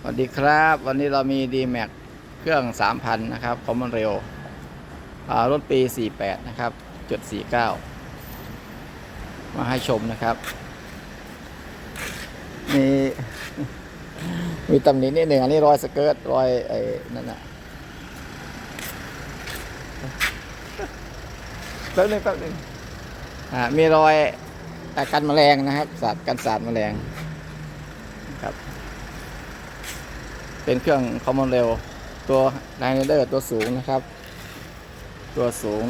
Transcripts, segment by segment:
สวัสดีครับ วันนี้เรามี d m a x เครื่อง 3,000 นะครับคอมมอนเร็วรถปี 48 นะครับจุด49 มาให้ชมนะครับ มีมีตำหนินิดหนึ่งอันนี้รอยสเกิร์ตรอยไอ้นั่นน่ะแป๊บหนึงแป๊บหนึงอ่ามีรอยอ่ากันแมลงนะครับ สัตว์กันสาดแมลงครับ เป็นเครื่องคอมมอนเร็วตัวไดเนเดอร์ตัวสูงนะครับ ตัวสูง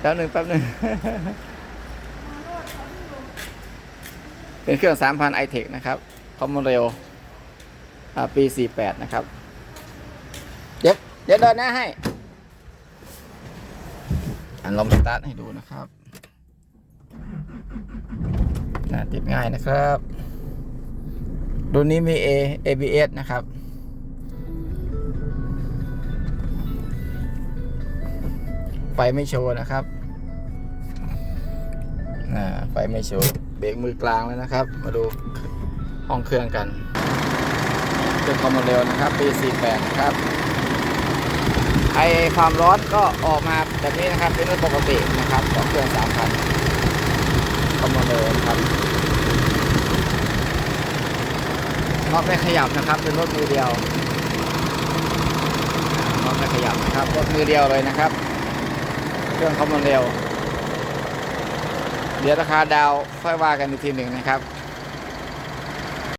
แป๊บหนึ่งแป๊บหนึ่ง เป็นเครื่อง 3,000 i t e c h นะครับ คอมมอนเร็วปี 48 นะครับ เดี๋ยวเดี๋ยวเดินหน้าให้ อันลองสตาร์ทให้ดูนะครับ น่าติดง่ายนะครับรุ่นนี้มี A ABS นะครับ ไฟไม่โชว์นะครับอ่าไฟไม่โชว์ เบรกมือกลางแล้วนะครับ มาดูห้องเครื่องกันเครื่องความเร็วนะครับ ปี 48 นะครับ ไอความร้อนก็ออกมาแบบนี้นะครับ เป็นเรื่องปกตินะครับของเครื่อง3,000 เข้ามเร็วครับน็อตไม่ขยับนะครับ เป็นรถมือเดียวน็อตไม่ขยับนะครับรถมือเดียวเลยนะครับ เครื่องเข้ามเร็ว เดี๋ยวราคาดาวค่อยว่ากันอีกทีหนึ่งนะครับ